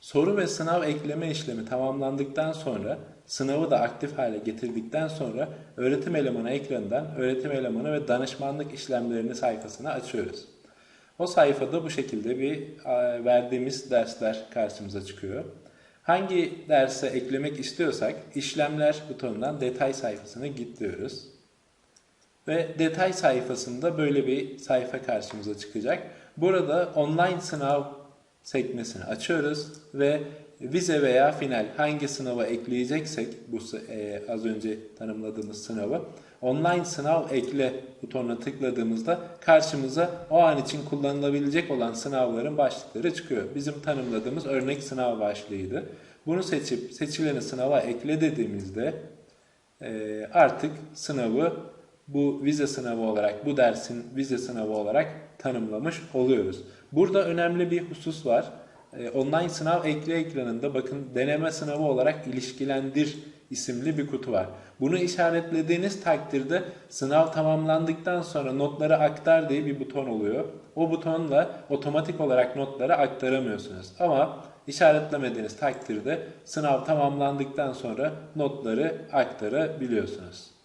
Soru ve sınav ekleme işlemi tamamlandıktan sonra sınavı da aktif hale getirdikten sonra öğretim elemanı ekranından öğretim elemanı ve danışmanlık işlemlerini sayfasını açıyoruz. O sayfada bu şekilde bir verdiğimiz dersler karşımıza çıkıyor. Hangi derse eklemek istiyorsak işlemler butonundan detay sayfasına git diyoruz. Ve detay sayfasında böyle bir sayfa karşımıza çıkacak. Burada online sınav sekmesini açıyoruz ve vize veya final hangi sınava ekleyeceksek bu e, az önce tanımladığımız sınavı online sınav ekle butonuna tıkladığımızda karşımıza o an için kullanılabilecek olan sınavların başlıkları çıkıyor. Bizim tanımladığımız örnek sınav başlığıydı. Bunu seçip seçileni sınava ekle dediğimizde e, artık sınavı bu vize sınavı olarak, bu dersin vize sınavı olarak tanımlamış oluyoruz. Burada önemli bir husus var. E, Online sınav ekle ekranında bakın deneme sınavı olarak ilişkilendir isimli bir kutu var. Bunu işaretlediğiniz takdirde sınav tamamlandıktan sonra notları aktar diye bir buton oluyor. O butonla otomatik olarak notları aktaramıyorsunuz. Ama işaretlemediğiniz takdirde sınav tamamlandıktan sonra notları aktarabiliyorsunuz.